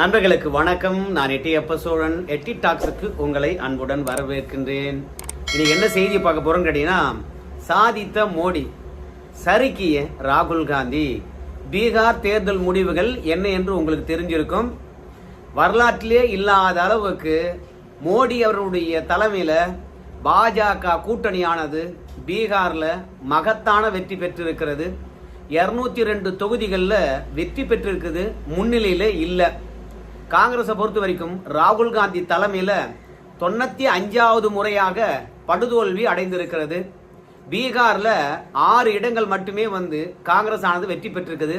நண்பர்களுக்கு வணக்கம். நான் எட்டி அப்ப சோழன். எட்டி டாக்ஸுக்கு உங்களை அன்புடன் வரவேற்கின்றேன். இன்னைக்கு என்ன செய்தி பார்க்க போறோம் கேட்டீங்கன்னா சாதித்த மோடி சறுக்கிய ராகுல் காந்தி. பீகார் தேர்தல் முடிவுகள் என்ன என்று உங்களுக்கு தெரிஞ்சிருக்கும். வரலாற்றிலே இல்லாத அளவுக்கு மோடி அவர்களுடைய தலைமையில் பாஜக கூட்டணியானது பீகாரில் மகத்தான வெற்றி பெற்றிருக்கிறது. இரநூத்தி ரெண்டு தொகுதிகளில் வெற்றி பெற்றிருக்குது. முன்னிலையில் இல்லை. காங்கிரஸை பொறுத்த வரைக்கும் ராகுல் காந்தி தலைமையில் தொண்ணூத்தி அஞ்சாவது முறையாக படுதோல்வி அடைந்திருக்கிறது. பீகாரில் ஆறு இடங்கள் மட்டுமே வந்து காங்கிரஸ் ஆனது வெற்றி பெற்றிருக்குது.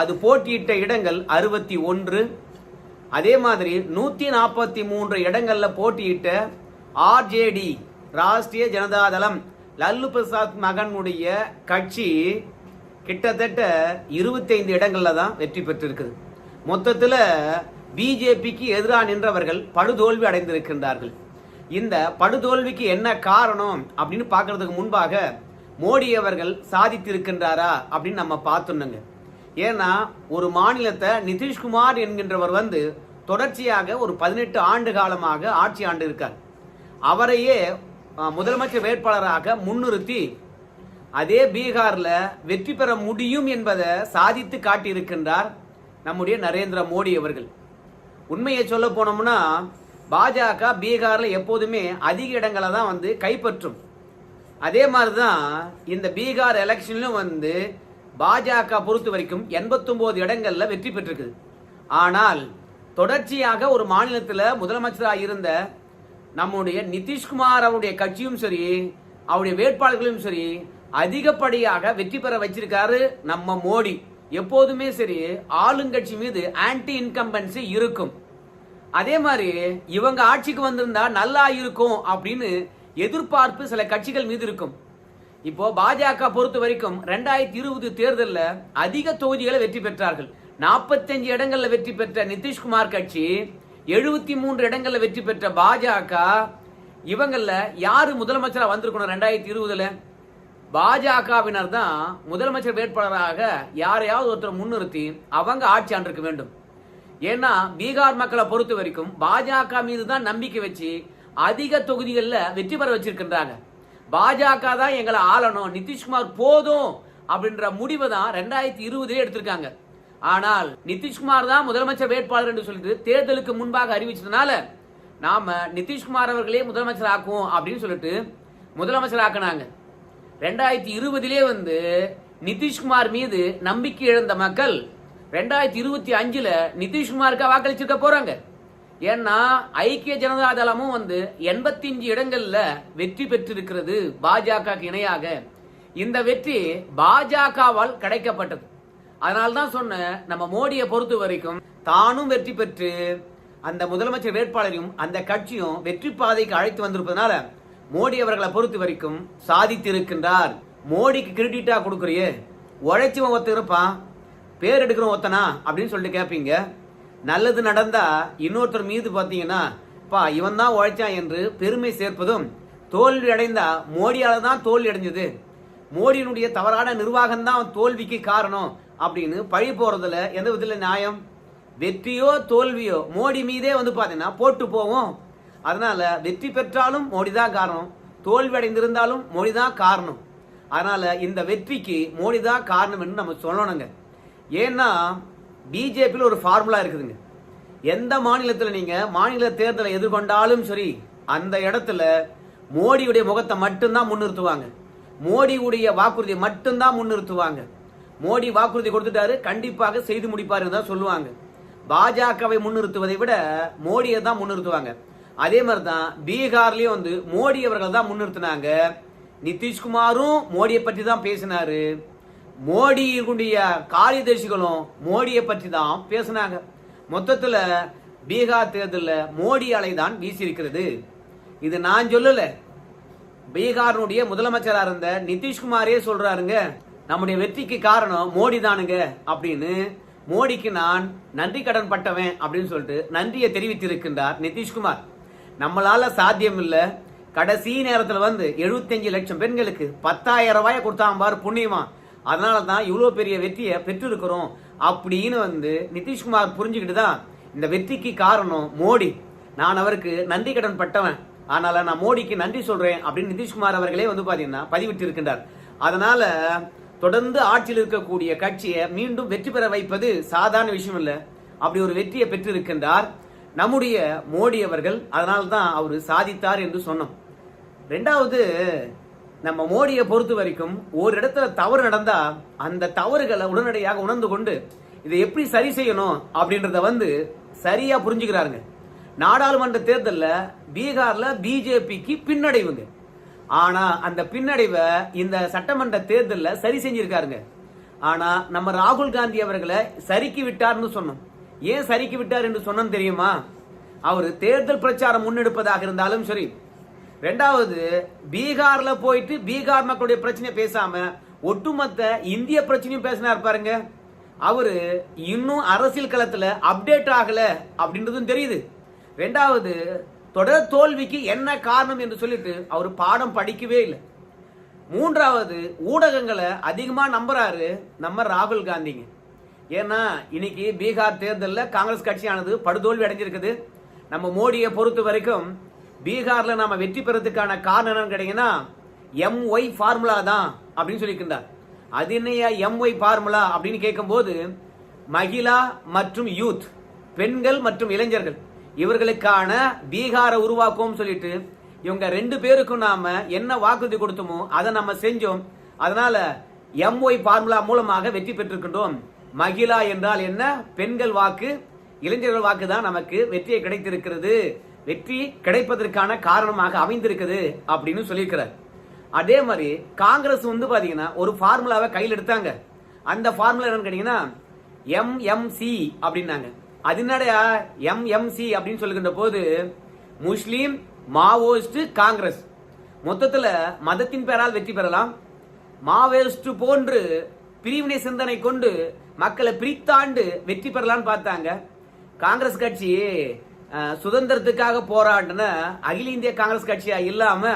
அது போட்டியிட்ட இடங்கள் அறுபத்தி ஒன்று. அதே மாதிரி நூற்றி நாற்பத்தி மூன்று இடங்களில் போட்டியிட்ட ஆர்ஜேடி ராஷ்டிரிய ஜனதாதளம் லல்லு பிரசாத் மகனுடைய கட்சி கிட்டத்தட்ட இருபத்தைந்து இடங்களில் தான் வெற்றி பெற்றிருக்குது. மொத்தத்தில் பிஜேபிக்கு எதிராக நின்றவர்கள் படுதோல்வி அடைந்திருக்கின்றார்கள். இந்த படுதோல்விக்கு என்ன காரணம் அப்படின்னு பார்க்கறதுக்கு முன்பாக மோடி அவர்கள் சாதித்திருக்கின்றாரா அப்படின்னு நம்ம பார்த்துணுங்க. ஏன்னா ஒரு மாநிலத்தை நிதிஷ்குமார் என்கின்றவர் வந்து தொடர்ச்சியாக ஒரு பதினெட்டு ஆண்டு காலமாக ஆட்சி ஆண்டு இருக்கார் அவரையே முதலமைச்சர் வேட்பாளராக முன்னிறுத்தி அதே பீகாரில் வெற்றி பெற முடியும் என்பதை சாதித்து காட்டியிருக்கின்றார் நம்முடைய நரேந்திர மோடி அவர்கள். உண்மையை சொல்ல போனோம்னா பாஜக பீகாரில் எப்போதுமே அதிக இடங்களை தான் வந்து கைப்பற்றும். அதே மாதிரி தான் இந்த பீகார் எலெக்ஷன்லும் வந்து பாஜக பொறுத்த வரைக்கும் எண்பத்தொம்போது இடங்களில் வெற்றி பெற்றிருக்குது ஆனால் தொடர்ச்சியாக ஒரு மாநிலத்தில் முதலமைச்சராக இருந்த நம்முடைய நிதிஷ்குமார் அவருடைய கட்சியும் சரி அவருடைய வேட்பாளர்களும் சரி அதிகப்படியாக வெற்றி பெற வச்சிருக்காரு நம்ம மோடி. எப்போதுமே சரி ஆளுங்கட்சி மீது ஆன்டி இன்கம்பன்சி இருக்கும். அதே மாதிரி இவங்க ஆட்சிக்கு வந்திருந்தா நல்லா இருக்கும் அப்படின்னு எதிர்பார்ப்பு சில கட்சிகள் மீது இருக்கும். இப்போ பாஜக பொறுத்த வரைக்கும் ரெண்டாயிரத்தி இருபது தேர்தலில் அதிக தொகுதிகளை வெற்றி பெற்றார்கள். நாற்பத்தஞ்சு இடங்கள்ல வெற்றி பெற்ற நிதிஷ்குமார் கட்சி எழுபத்தி மூன்று இடங்கள்ல வெற்றி பெற்ற பாஜக இவங்கள யாரு முதலமைச்சராக வந்திருக்கணும் ரெண்டாயிரத்தி இருபதுல? பாஜகவினர் தான் முதலமைச்சர் வேட்பாளராக யாரையாவது ஒருத்தர் முன்னிறுத்தி அவங்க ஆட்சி ஆண்டிருக்க வேண்டும். ஏன்னா பீகார் மக்களை பொறுத்த வரைக்கும் பாஜக மீது தான் நம்பிக்கை வச்சு அதிக தொகுதிகளில் வெற்றி பெற வச்சிருக்கின்றாங்க. பாஜக தான் எங்களை ஆளணும். நிதிஷ்குமார் போதும் அப்படின்ற முடிவை தான் ரெண்டாயிரத்தி இருபதுலேயே எடுத்திருக்காங்க. ஆனால் நிதிஷ்குமார் தான் முதலமைச்சர் வேட்பாளர் என்று சொல்லிட்டு தேர்தலுக்கு முன்பாக அறிவிச்சதுனால நாம நிதிஷ்குமார் அவர்களே முதலமைச்சர் ஆக்குவோம் அப்படின்னு சொல்லிட்டு முதலமைச்சர் ஆக்கினாங்க. ரெண்டாயிரத்தி இருபதிலே வந்து நிதிஷ்குமார் மீது நம்பிக்கை இழந்த மக்கள் ரெண்டாயிரத்தி இருபத்தி அஞ்சுல நிதிஷ்குமாருக்கு வாக்களிச்சிருக்க போறாங்க. ஏன்னா ஐக்கிய ஜனதா தளமும் வந்து எண்பத்தி அஞ்சு இடங்கள்ல வெற்றி பெற்றிருக்கிறது பாஜக இணையாக. இந்த வெற்றி பாஜகவால் கிடைக்கப்பட்டது. அதனால்தான் தான் சொன்னேன் நம்ம மோடியை பொறுத்த வரைக்கும் தானும் வெற்றி பெற்று அந்த முதலமைச்சர் வேட்பாளரையும் அந்த கட்சியும் வெற்றி பாதைக்கு அழைத்து வந்திருப்பதனால மோடி அவர்களை பொறுத்த வரைக்கும் சாதித்திருக்கின்றார். மோடிக்கு கிரெடிட்டா கொடுக்குறியே. உழைச்சவன் ஒருத்தன் இருப்பான். பேர் எடுக்கிறோம் ஒருத்தனா அப்படின்னு சொல்லிட்டு கேட்பீங்க நல்லது நடந்தா இன்னொருத்தர் மீது பார்த்தீங்கன்னா பா இவன் தான் உழைச்சான் என்று பெருமை சேர்ப்பதும் தோல்வி அடைந்தா மோடியால தான் தோல்வி அடைஞ்சது. மோடியினுடைய தவறான நிர்வாகம் தான் தோல்விக்கு காரணம் அப்படின்னு பழி போறதுல எந்த விதத்தில் நியாயம்? வெற்றியோ தோல்வியோ மோடி மீதே வந்து பார்த்தீங்கன்னா போட்டு போவோம். அதனால வெற்றி பெற்றாலும் மோடி தான் காரணம் தோல்வி அடைந்திருந்தாலும் மோடி தான் காரணம். அதனால இந்த வெற்றிக்கு மோடி தான் காரணம் என்று நம்ம சொல்லணுங்க. ஏன்னா பிஜேபியில் ஒரு ஃபார்முலா இருக்குதுங்க. எந்த மாநிலத்தில் நீங்கள் மாநில தேர்தலை எதிர்கொண்டாலும் சரி அந்த இடத்துல மோடியுடைய முகத்தை மட்டும்தான் முன்னிறுத்துவாங்க. மோடியுடைய வாக்குறுதியை மட்டும்தான் முன்னிறுத்துவாங்க. மோடி வாக்குறுதி கொடுத்துட்டாரு கண்டிப்பாக செய்து முடிப்பாருன்னு தான் சொல்லுவாங்க. பாஜகவை முன்னிறுத்துவதை விட மோடியை தான் முன்னிறுத்துவாங்க. அதே மாதிரி தான் பீகார்லேயும் வந்து மோடி அவர்கள் தான் முன்னிறுத்தினாங்க. நிதிஷ்குமாரும் மோடியை பற்றி தான் பேசினாரு. மோடியினுடைய காரியதர்சிகளும் மோடியை பற்றி தான் பேசினாங்க. மொத்தத்தில் பீகார் தேர்தலில் மோடி அலை தான் வீசியிருக்கிறது. இது நான் சொல்லலை. பீகாரினுடைய முதலமைச்சராக இருந்த நிதிஷ்குமாரே சொல்கிறாருங்க நம்முடைய வெற்றிக்கு காரணம் மோடி தானுங்க அப்படின்னு மோடிக்கு நான் நன்றி கடன் பட்டவன் அப்படின்னு சொல்லிட்டு நன்றியை தெரிவித்திருக்கின்றார் நிதிஷ்குமார். நம்மளால சாத்தியம் இல்லை கடைசி நேரத்தில் வந்து 75 லட்சம் பெண்களுக்கு பத்தாயிரம் ரூபாய் கொடுத்தாங்க பாரு புண்ணியமா. அதனால தான் இவ்வளோ பெரிய வெற்றியை பெற்றிருக்கிறோம் அப்படின்னு வந்து நிதிஷ்குமார் புரிஞ்சுக்கிட்டு தான் இந்த வெற்றிக்கு காரணம் மோடி. நான் அவருக்கு நன்றி கடன் பட்டவன். அதனால் நான் மோடிக்கு நன்றி சொல்கிறேன் அப்படின்னு நிதிஷ்குமார் அவர்களே வந்து பார்த்தீங்கன்னா பதிவிட்டு இருக்கின்றார் அதனால் தொடர்ந்து ஆட்சியில் இருக்கக்கூடிய கட்சியை மீண்டும் வெற்றி பெற வைப்பது சாதாரண விஷயம் இல்லை. அப்படி ஒரு வெற்றியை பெற்றிருக்கின்றார் நம்முடைய மோடி அவர்கள். அதனால தான் அவர் சாதித்தார் என்று சொன்னோம். ரெண்டாவது நம்ம மோடியை பொறுத்த வரைக்கும் ஒரு இடத்துல தவறு நடந்தா அந்த தவறுகளை உடனடியாக உணர்ந்து கொண்டு இதை எப்படி சரி செய்யணும் அப்படின்றத வந்து சரியா புரிஞ்சுக்கிறாருங்க. நாடாளுமன்ற தேர்தலில் பீகார்ல பிஜேபிக்கு பின்னடைவுங்க. ஆனா அந்த பின்னடைவை இந்த சட்டமன்ற தேர்தலில் சரி செஞ்சிருக்காருங்க. ஆனா நம்ம ராகுல் காந்தி அவர்களை சரிக்கி விட்டார்னு சொன்னோம். ஏன் சரிக்கி விட்டார் என்று சொன்னோம் தெரியுமா? அவர் தேர்தல் பிரச்சாரம் முன்னெடுப்பதாக இருந்தாலும் சரி ரெண்டாவது பீகார்ல போயிட்டு பீகார் மக்களுடைய பிரச்சனையை பேசாம ஒட்டுமொத்த இந்திய பிரச்சனையும் பேசினார் பாருங்க. அவரு இன்னும் அரசியல் களத்துல அப்டேட் ஆகல அப்படின்றதும் தெரியுது. ரெண்டாவது தொடர் தோல்விக்கு என்ன காரணம் என்று சொல்லிட்டு அவர் பாடம் படிக்கவே இல்லை. மூன்றாவது ஊடகங்களை அதிகமாக நம்புறாரு நம்ம ராகுல் காந்திங்க. ஏன்னா இன்னைக்கு பீகார் தேர்தலில் காங்கிரஸ் கட்சியானது படுதோல்வி அடைஞ்சிருக்குது. நம்ம மோடியை பொறுத்த வரைக்கும் பீகார்ல நாம வெற்றி பெறதுக்கான காரணம் என்னன்னு கேட்டீங்கன்னா எம் ஒய் ஃபார்முலா தான் அப்படின்னு சொல்லியிருக்கின்றார். அது என்னையா எம் ஒய் ஃபார்முலா அப்படின்னு கேட்கும்போது மகிழா மற்றும் யூத் பெண்கள் மற்றும் இளைஞர்கள் இவர்களுக்கான பீகாரை உருவாக்குவோம் சொல்லிட்டு இவங்க ரெண்டு பேருக்கும் நாம என்ன வாக்குறுதி கொடுத்தோமோ அதை நம்ம செஞ்சோம். அதனால எம்ஒய் ஃபார்முலா மூலமாக வெற்றி பெற்றிருக்கின்றோம். மகிழா என்றால் என்ன? பெண்கள் வாக்கு இளைஞர்கள் வாக்கு தான் நமக்கு வெற்றியை கிடைத்திருக்கிறது. வெற்றி கிடைப்பதற்கான காரணமாக அமைந்திருக்குது அப்படின்னு சொல்லியிருக்கிறார். அதே மாதிரி காங்கிரஸ் வந்து பார்த்தீங்கன்னா ஒரு ஃபார்முலாவை கையில் எடுத்தாங்க. அந்த ஃபார்முலா என்னன்னு கேட்டீங்கன்னா எம்எம்சி அப்படின்னாங்க. அது என்னடையா எம்எம்சி அப்படின்னு சொல்லுகின்ற போது முஸ்லீம் மாவோயிஸ்ட் காங்கிரஸ். மொத்தத்தில் மதத்தின் பெயரால் வெற்றி பெறலாம். மாவோயிஸ்ட் போன்று பிரிவினை சிந்தனை கொண்டு மக்களை பிரித்தாண்டு வெற்றி பெறலாம்னு பார்த்தாங்க. காங்கிரஸ் கட்சி சுதந்திரத்துக்காக போராடின அகில இந்திய காங்கிரஸ் கட்சியா இல்லாம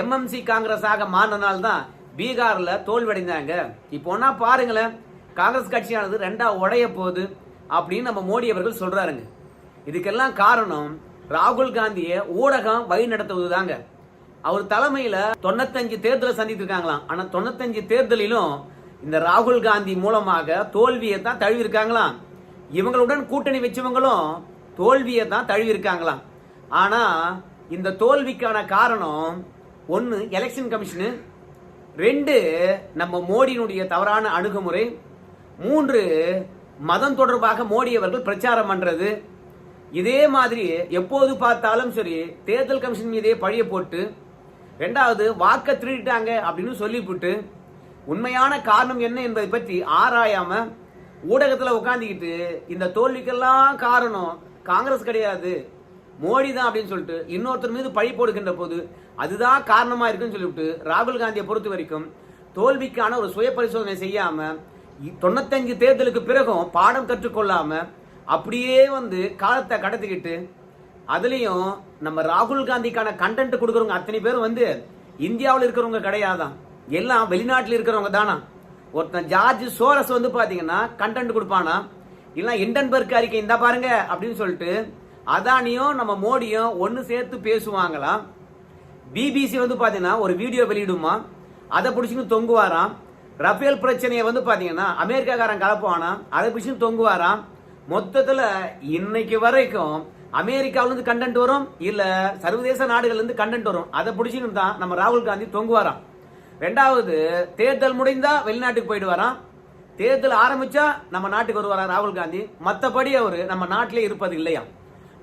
எம்எம்சி காங்கிரஸாக மாறினால்தான் பீகார்ல தோல்வடைந்தாங்க இப்போ ஒன்னா பாருங்களேன். காங்கிரஸ் கட்சியானது ரெண்டா உடைய போகுது அப்படின்னு நம்ம மோடி அவர்கள் சொல்றாருங்க. இதுக்கெல்லாம் காரணம் ராகுல் காந்தியை ஊடகம் வழி நடத்துவது தாங்க அவர் தலைமையில தொண்ணூத்தஞ்சு தேர்தலை சந்தித்திருக்காங்களாம். ஆனா தொண்ணூத்தஞ்சு தேர்தலிலும் இந்த ராகுல் காந்தி மூலமாக தோல்வியை தான் தழுவிருக்காங்களாம் இவங்களுடன் கூட்டணி வச்சவங்களும் தோல்வியை தான் தழுவி இருக்காங்களாம் இந்த தோல்விக்கான காரணம் ஒன்று எலெக்ஷன் கமிஷனு ரெண்டு நம்ம மோடியினுடைய தவறான அணுகுமுறை மூன்று மதம் தொடர்பாக மோடி அவர்கள் பிரச்சாரம் பண்ணுறது இதே மாதிரி எப்போது பார்த்தாலும் சரி தேர்தல் கமிஷன் மீதே பழிய போட்டு ரெண்டாவது வாக்க திருடிட்டாங்க அப்படின்னு சொல்லிவிட்டு உண்மையான காரணம் என்ன என்பதை பற்றி ஆராயாம ஊடகத்தில் உட்காந்துக்கிட்டு இந்த தோல்விக்கெல்லாம் காரணம் காங்கிரஸ் கிடையாது. மோடி தான் அப்படின்னு சொல்லிட்டு இன்னொருத்தர் மீது பழி போடுகின்ற போது அதுதான் காரணமா இருக்குன்னு சொல்லிவிட்டு ராகுல் காந்தியை பொறுத்த வரைக்கும் தோல்விக்கான ஒரு சுய பரிசோதனை செய்யாம தொண்ணூத்தஞ்சு தேர்தலுக்கு பிறகும் பாடம் கற்றுக்கொள்ளாம அப்படியே வந்து காலத்தை கடத்திக்கிட்டு அதுலேயும் நம்ம ராகுல் காந்திக்கான கண்டென்ட் கொடுக்குறவங்க அத்தனை பேரும் வந்து இந்தியாவில் இருக்கிறவங்க கிடையாதான். எல்லாம் வெளிநாட்டில் இருக்கிறவங்க தானா? ஒருத்தன் ஜார்ஜ் சோரஸ் வந்து பார்த்தீங்கன்னா கண்டென்ட் கொடுப்பானா? இல்லைன்னா இண்டன்பர்க் அறிக்கை இந்த பாருங்க அப்படின்னு சொல்லிட்டு அதானியும் நம்ம மோடியும் ஒன்று சேர்த்து பேசுவாங்களாம். பிபிசி வந்து பார்த்தீங்கன்னா ஒரு வீடியோ வெளியிடுமா அதை பிடிச்சின்னு தொங்குவாராம். ரஃபேல் பிரச்சனையை வந்து பார்த்தீங்கன்னா அமெரிக்காக்காரன் கலப்புவானா அதை பிடிச்சின்னு தொங்குவாராம். மொத்தத்தில் இன்னைக்கு வரைக்கும் அமெரிக்காவிலேருந்து கண்டென்ட் வரும் இல்லை சர்வதேச நாடுகள்லேருந்து கண்டென்ட் வரும் அதை பிடிச்சின்னு தான் நம்ம ராகுல் காந்தி தொங்குவாராம். ரெண்டாவது தேர்தல் முடிந்தா வெளிநாட்டுக்கு போயிட்டு வரான் தேர்தல் ஆரம்பிச்சா நம்ம நாட்டுக்கு வருவாரா ராகுல் காந்தி? மற்றபடி அவர் நம்ம நாட்டிலே இருப்பது இல்லையா?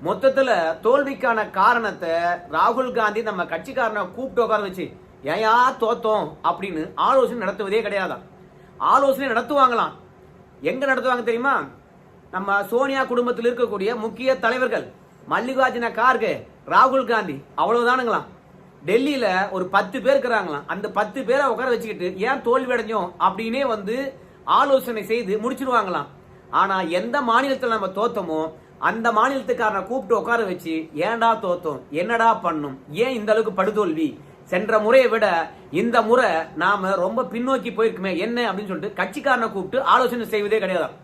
மொத்தத்தில் தோல்விக்கான காரணத்தை ராகுல் காந்தி நம்ம கட்சிக்காரனை கூப்பிட்டு உட்கார வச்சு ஏயா தோத்தோம் அப்படின்னு ஆலோசனை நடத்துவதே கிடையாதான் ஆலோசனை நடத்துவாங்களாம். எங்க நடத்துவாங்க தெரியுமா? நம்ம சோனியா குடும்பத்தில் இருக்கக்கூடிய முக்கிய தலைவர்கள் மல்லிகார்ஜுன கார்கே ராகுல் காந்தி அவ்வளவுதானுங்களாம். டெல்லியில ஒரு பத்து பேர் இருக்கிறாங்களாம். அந்த பத்து பேரை உட்கார வச்சுக்கிட்டு ஏன் தோல்வி அடைஞ்சோம்? அப்படின்னே வந்து ஆலோசனை செய்து முடிச்சிருவாங்களாம் ஆனா எந்த மாநிலத்தில் நம்ம தோத்தமோ அந்த மாநிலத்துக்காரனை கூப்பிட்டு உட்கார வச்சு ஏன்டா தோத்தோம்? என்னடா பண்ணும்? ஏன் இந்த அளவுக்கு படுதோல்வி? சென்ற முறையை விட இந்த முறை நாம ரொம்ப பின்னோக்கி போயிருக்குமே என்ன அப்படின்னு சொல்லிட்டு கட்சிக்காரனை கூப்பிட்டு ஆலோசனை செய்வதே கிடையாது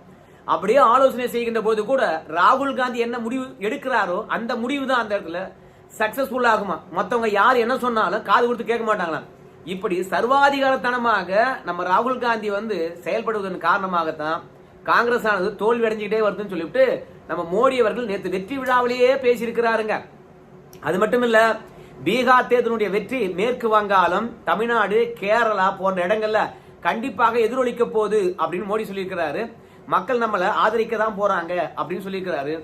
அப்படியே ஆலோசனை செய்கின்ற போது கூட ராகுல் காந்தி என்ன முடிவு எடுக்கிறாரோ அந்த முடிவு தான் அந்த இடத்துல சக்சஸ்ஃபுல் ஆகுமா? மத்தவங்க யார் என்ன சொன்னாலும் காது கொடுத்து கேட்க மாட்டாங்களாம். இப்படி சர்வாதிகாரத்தனமாக நம்ம ராகுல் காந்தி வந்து செயல்படுவதன் காரணமாகத்தான் காங்கிரஸ் ஆனது தோல்வி அடைஞ்சுக்கிட்டே வருதுன்னு சொல்லிவிட்டு நம்ம மோடி அவர்கள் நேற்று வெற்றி விழாவிலேயே பேசியிருக்கிறாருங்க. அது மட்டும் இல்ல பீகார் தேர்தலுடைய வெற்றி மேற்கு வங்காளம் தமிழ்நாடு கேரளா போன்ற இடங்கள்ல கண்டிப்பாக எதிரொலிக்க போகுது அப்படின்னு மோடி சொல்லியிருக்கிறாரு. மக்கள் நம்மளை ஆதரிக்க தான் போறாங்க அப்படின்னு சொல்லியிருக்கிறாரு.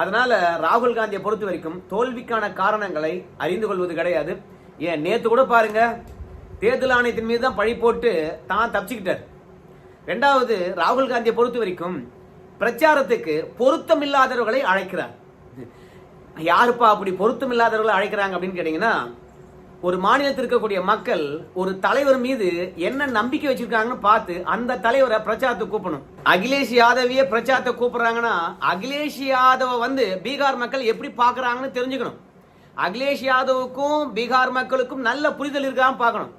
அதனால ராகுல் காந்தியை பொறுத்த வரைக்கும் தோல்விக்கான காரணங்களை அறிந்து கொள்வது கிடையாது. ஏன் நேத்து கூட பாருங்க தேர்தல் ஆணையத்தின் மீது தான் பழி போட்டு தான் தப்பிச்சுக்கிட்டார். ரெண்டாவது ராகுல் காந்தியை பொறுத்த வரைக்கும் பிரச்சாரத்துக்கு பொருத்தம் இல்லாதவர்களை அழைக்கிறார். யாருப்பா அப்படி பொருத்தம் இல்லாதவர்களை அழைக்கிறாங்க அப்படின்னு கேட்டீங்கன்னா ஒரு மாநிலத்தில் இருக்கக்கூடிய மக்கள் ஒரு தலைவர் மீது என்ன நம்பிக்கை வச்சிருக்காங்கன்னு பார்த்து அந்த தலைவரை பிரச்சாரத்தை கூப்பிடணும். அகிலேஷ் யாதவையே பிரச்சாரத்தை கூப்பிடுறாங்கன்னா அகிலேஷ் யாதவ வந்து பீகார் மக்கள் எப்படி பாக்குறாங்கன்னு தெரிஞ்சுக்கணும். அகிலேஷ் யாதவுக்கும் பீகார் மக்களுக்கும் நல்ல புரிதல் இருக்கான்னு பார்க்கணும்.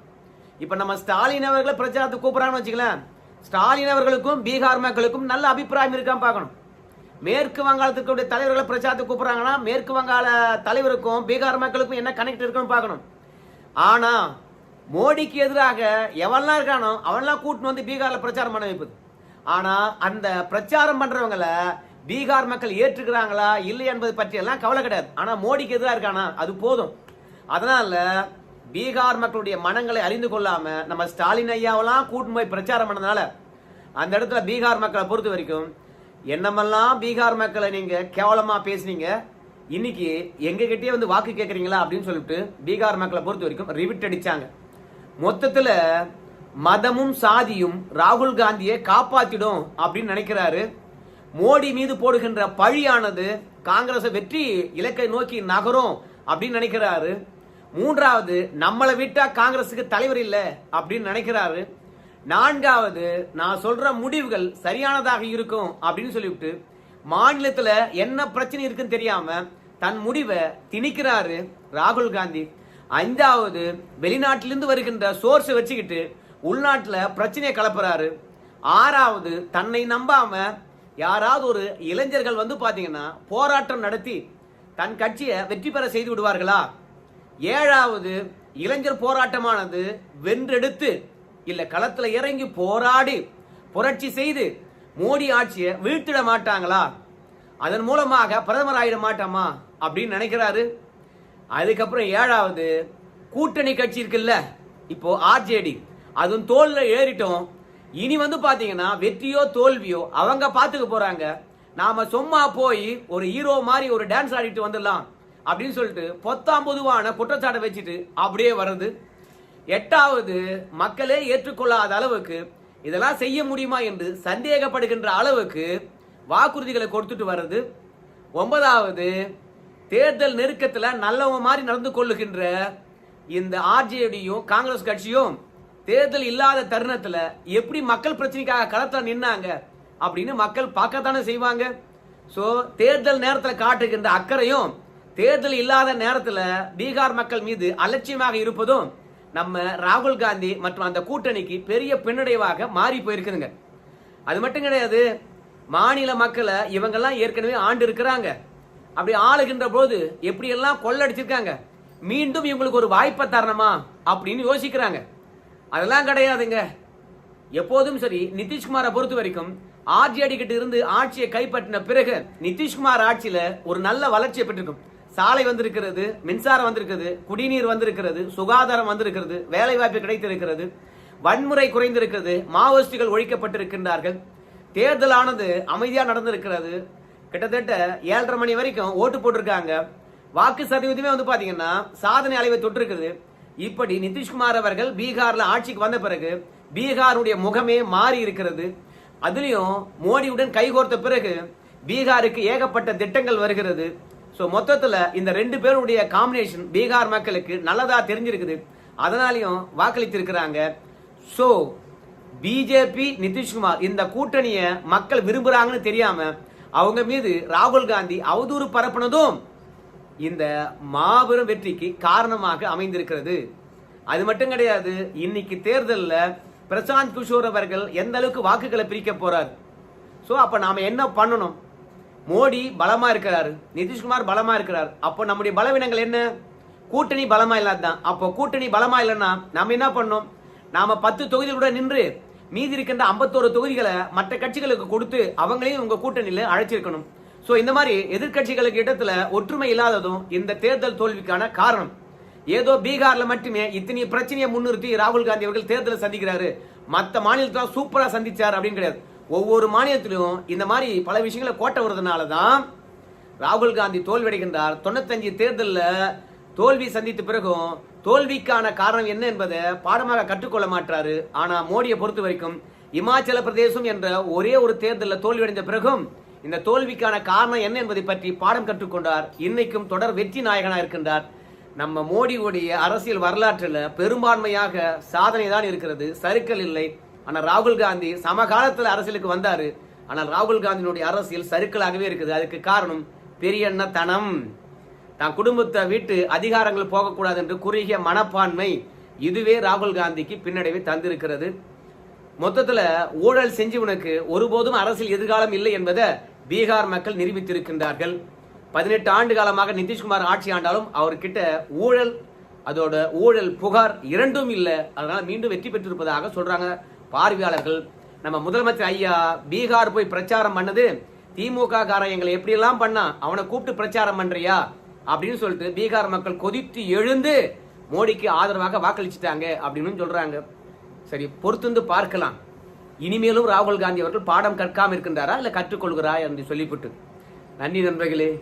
இப்ப நம்ம ஸ்டாலின் அவர்களை பிரச்சாரத்துக்கு கூப்பிடுறாங்கன்னு வச்சுக்கலாம் ஸ்டாலின் அவர்களுக்கும் பீகார் மக்களுக்கும் நல்ல அபிப்பிராயம் இருக்கான்னு பார்க்கணும். மேற்கு வங்காளத்துக்கு தலைவர்களை பிரச்சாரத்துக்கு கூப்பிடுறாங்கன்னா மேற்கு வங்காள தலைவருக்கும் பீகார் மக்களுக்கும் என்ன கனெக்ட் இருக்குன்னு பார்க்கணும். ஆனா மோடிக்கு எதிராக எவன்லாம் இருக்கானோ அவன்லாம் கூட்டின்னு வந்து பீகார்ல பிரச்சாரம் பண்ண வைப்பது. ஆனா அந்த பிரச்சாரம் பண்றவங்கள பீகார் மக்கள் ஏற்றுக்கிறாங்களா இல்லை என்பது பற்றி எல்லாம் கவலை கிடையாது. ஆனா மோடிக்கு எதிராக இருக்கானா அது போதும். அதனால பீகார் மக்களுடைய மனங்களை அறிந்து கொள்ளாம நம்ம ஸ்டாலின் ஐயாவெல்லாம் கூட்டின்னு போய் பிரச்சாரம் பண்ணதுனால அந்த இடத்துல பீகார் மக்களை பொறுத்த வரைக்கும் என்னமெல்லாம் பீகார் மக்களை நீங்க கேவலமா பேசுனீங்க இன்னைக்கு எங்ககிட்டயே வந்து வாக்கு கேட்குறீங்களா அப்படின்னு சொல்லிட்டு பீகார் மக்களை பொறுத்த வரைக்கும் ரிவிட் அடிச்சாங்க. மொத்தத்துல மதமும் சாதியும் ராகுல் காந்தியை காப்பாத்திடும் அப்படின்னு நினைக்கிறாரு. மோடி மீது போடுகின்ற பழியானது காங்கிரஸ் வெற்றி இலக்கை நோக்கி நகரும் அப்படின்னு நினைக்கிறாரு. மூன்றாவது நம்மளை விட்டா காங்கிரஸுக்கு தலைவர் இல்லை அப்படின்னு நினைக்கிறாரு. நான்காவது நான் சொல்ற முடிவுகள் சரியானதாக இருக்கும் அப்படின்னு சொல்லிவிட்டு மாநிலத்துல என்ன பிரச்சனை இருக்குன்னு தெரியாம தன் முடிவை திணிக்கிறாரு ராகுல் காந்தி. ஐந்தாவது வெளிநாட்டிலிருந்து வருகின்ற சோர்ஸை வச்சுக்கிட்டு உள்நாட்டில் பிரச்சனையை கலப்புறாரு. ஆறாவது தன்னை நம்பாம யாராவது ஒரு இளைஞர்கள் வந்து பார்த்தீங்கன்னா போராட்டம் நடத்தி தன் கட்சியை வெற்றி பெற செய்து விடுவார்களா? ஏழாவது இளைஞர் போராட்டமானது வென்றெடுத்து இல்லை களத்தில் இறங்கி போராடி புரட்சி செய்து மோடி ஆட்சியை வீழ்த்திட மாட்டாங்களா? அதன் மூலமாக பிரதமர் ஆகிட மாட்டோமா? அப்படின்னு நினைக்கிறாரு. அதுக்கப்புறம் ஏழாவது கூட்டணி கட்சி இருக்குல்ல இப்போ ஆர்ஜேடி அதுவும் தோல்ல ஏறிட்டோம். இனி வந்து பார்த்தீங்கன்னா வெற்றியோ தோல்வியோ அவங்க பார்த்துக்க போறாங்க. நாம சும்மா போய் ஒரு ஹீரோ மாதிரி ஒரு டான்ஸ் ஆடிட்டு வந்துடலாம். அப்படின்னு சொல்லிட்டு பொத்தாம் பொதுவான குற்றச்சாட்டை வச்சுட்டு அப்படியே வர்றது. எட்டாவது மக்களே ஏற்றுக்கொள்ளாத அளவுக்கு இதெல்லாம் செய்ய முடியுமா என்று சந்தேகப்படுகின்ற அளவுக்கு வாக்குறுதிகளை கொடுத்துட்டு வர்றது. ஒன்பதாவது தேர்தல் நெருக்கத்தில் நல்லவங்க மாதிரி நடந்து கொள்ளுகின்ற இந்த ஆர்ஜேடியும் காங்கிரஸ் கட்சியும் தேர்தல் இல்லாத தருணத்தில் எப்படி மக்கள் பிரச்சனைக்காக களத்தில் நின்னாங்க அப்படின்னு மக்கள் பார்க்கத்தானே செய்வாங்க. ஸோ தேர்தல் நேரத்தில் காட்டுகின்ற அக்கறையும் தேர்தல் இல்லாத நேரத்தில் பீகார் மக்கள் மீது அலட்சியமாக இருப்பதும் நம்ம ராகுல் காந்தி மற்றும் அந்த கூட்டணிக்கு பெரிய பின்னடைவாக மாறி போயிருக்குதுங்க. அது மட்டும் கிடையாது மாநில மக்களை இவங்கெல்லாம் ஏற்கனவே ஆண்டு இருக்கிறாங்க. அப்படி ஆளுகின்ற போது எப்படியெல்லாம் கொள்ளடிச்சிருக்காங்க? மீண்டும் இவங்களுக்கு ஒரு வாய்ப்பை தரணுமா? அப்படின்னு யோசிக்கிறாங்க. அதெல்லாம் கிடையாதுங்க. எப்போதும் சரி நிதிஷ்குமாரை பொறுத்த வரைக்கும் ஆர்ஜி அடிக்கிட்டு இருந்து ஆட்சியை கைப்பற்றின பிறகு நிதிஷ்குமார் ஆட்சியில ஒரு நல்ல வளர்ச்சியை பெற்றிருக்கும். சாலை வந்திருக்கிறது மின்சாரம் வந்திருக்கிறது குடிநீர் வந்திருக்கிறது சுகாதாரம் வந்திருக்கிறது வேலைவாய்ப்பு கிடைத்திருக்கிறது வன்முறை குறைந்திருக்கிறது மாவோயிஸ்டுகள் ஒழிக்கப்பட்டிருக்கின்றார்கள். தேர்தலானது அமைதியாக நடந்திருக்கிறது. கிட்டத்தட்ட ஏழரை மணி வரைக்கும் ஓட்டு போட்டிருக்காங்க. வாக்கு சதவீதமே வந்து பார்த்தீங்கன்னா சாதனை அளவை தொட்டிருக்குது. இப்படி நிதிஷ்குமார் அவர்கள் பீகாரில் ஆட்சிக்கு வந்த பிறகு பீகாருடைய முகமே மாறி இருக்கிறது. அதுலேயும் மோடியுடன் கைகோர்த்த பிறகு பீகாருக்கு ஏகப்பட்ட திட்டங்கள் வருகிறது. ஸோ மொத்தத்தில் இந்த ரெண்டு பேருடைய காம்பினேஷன் பீகார் மக்களுக்கு நல்லதாக தெரிஞ்சிருக்குது. அதனாலையும் வாக்களித்திருக்கிறாங்க. ஸோ பிஜேபி நிதிஷ்குமார் இந்த கூட்டணியை மக்கள் விரும்புகிறாங்கன்னு தெரியாமல் அவங்க மீது ராகுல் காந்தி அவதூறு பரப்புனதும் இந்த மாபெரும் வெற்றிக்கு காரணமாக அமைந்திருக்கிறது. அது மட்டும் கிடையாது இன்னைக்கு தேர்தலில் பிரசாந்த் கிஷோர் அவர்கள் எந்த அளவுக்கு வாக்குகளை பிரிக்க போறார்? ஸோ அப்போ நாம் என்ன பண்ணணும்? மோடி பலமா இருக்கிறாரு நிதிஷ்குமார் பலமா இருக்கிறார். அப்போ நம்முடைய பலவீனங்கள் என்ன? கூட்டணி பலமா இல்லாதான் அப்போ கூட்டணி பலமா இல்லைன்னா நம்ம என்ன பண்ணோம்? நாம பத்து தொகுதிகளுடன் நின்று மீதி இருக்கின்ற ஐம்பத்தோரு தொகுதிகளை மற்ற கட்சிகளுக்கு கொடுத்து அவங்களையும் உங்க கூட்டணியில அழைச்சிருக்கணும். ஸோ இந்த மாதிரி எதிர்க்கட்சிகளுக்கு இடத்துல ஒற்றுமை இல்லாததும் இந்த தேர்தல் தோல்விக்கான காரணம். ஏதோ பீகார்ல மட்டுமே இத்தனை பிரச்சனையை முன்னிறுத்தி ராகுல் காந்தி அவர்கள் தேர்தலை சந்திக்கிறாரு. மற்ற மாநிலத்துல சூப்பரா சந்திச்சார் அப்படின்னு கிடையாது. ஒவ்வொரு மாநிலத்திலும் இந்த மாதிரி பல விஷயங்களை கோட்டை வருதுனால தான் ராகுல் காந்தி தோல்வியடைகின்றார். தொண்ணூத்தஞ்சு தேர்தலில் தோல்வி சந்தித்த பிறகும் தோல்விக்கான காரணம் என்ன என்பதை பாடமாக கற்றுக்கொள்ள மாட்டாரு. ஆனால் மோடியை பொறுத்த வரைக்கும் இமாச்சல பிரதேசம் என்ற ஒரே ஒரு தேர்தலில் தோல்வியடைந்த பிறகும் இந்த தோல்விக்கான காரணம் என்ன என்பதை பற்றி பாடம் கற்றுக்கொண்டார். இன்னைக்கும் தொடர் வெற்றி நாயகனாக இருக்கின்றார். நம்ம மோடியுடைய அரசியல் வரலாற்றில் பெரும்பான்மையாக சாதனை தான் இருக்கிறது. சறுக்கல் இல்லை. ஆனால் ராகுல் காந்தி சமகாலத்தில் அரசியலுக்கு வந்தார். ஆனால் ராகுல் காந்தியினுடைய அரசியல் சருக்களாகவே இருக்குது. அதுக்கு காரணம் பெரியண்ண தனம் தான் குடும்பத்தை விட்டு அதிகாரங்கள் போகக்கூடாது என்று குறுகிய மனப்பான்மை இதுவே ராகுல் காந்திக்கு பின்னடைவை தந்திருக்கிறது. மொத்தத்தில் ஊழல் செஞ்சு உனக்கு ஒருபோதும் அரசியல் எதிர்காலம் இல்லை என்பதை பீகார் மக்கள் நிரூபித்திருக்கின்றார்கள். பதினெட்டு ஆண்டு காலமாக நிதிஷ்குமார் ஆட்சி ஆண்டாலும் அவர்கிட்ட ஊழல் அதோட ஊழல் புகார் இரண்டும் இல்லை. அதனால் மீண்டும் வெற்றி பெற்றிருப்பதாக சொல்கிறாங்க பார்வையாளர்கள் நம்ம முதலமைச்சர் ஐயா பீகார் போய் பிரச்சாரம் பண்ணது திமுக காரன் எங்களை எப்படியெல்லாம் பண்ணா அவனை கூப்பிட்டு பிரச்சாரம் பண்றியா? அப்படின்னு சொல்லிட்டு பீகார் மக்கள் கொதித்து எழுந்து மோடிக்கு ஆதரவாக வாக்களிச்சிட்டாங்க அப்படின்னு சொல்றாங்க. சரி பொறுத்துந்து பார்க்கலாம். இனிமேலும் ராகுல் காந்தி அவர்கள் பாடம் கற்காம இருக்கின்றாரா இல்ல கற்றுக்கொள்கிறாரா என்று சொல்லிவிட்டு. நன்றி நண்பர்களே.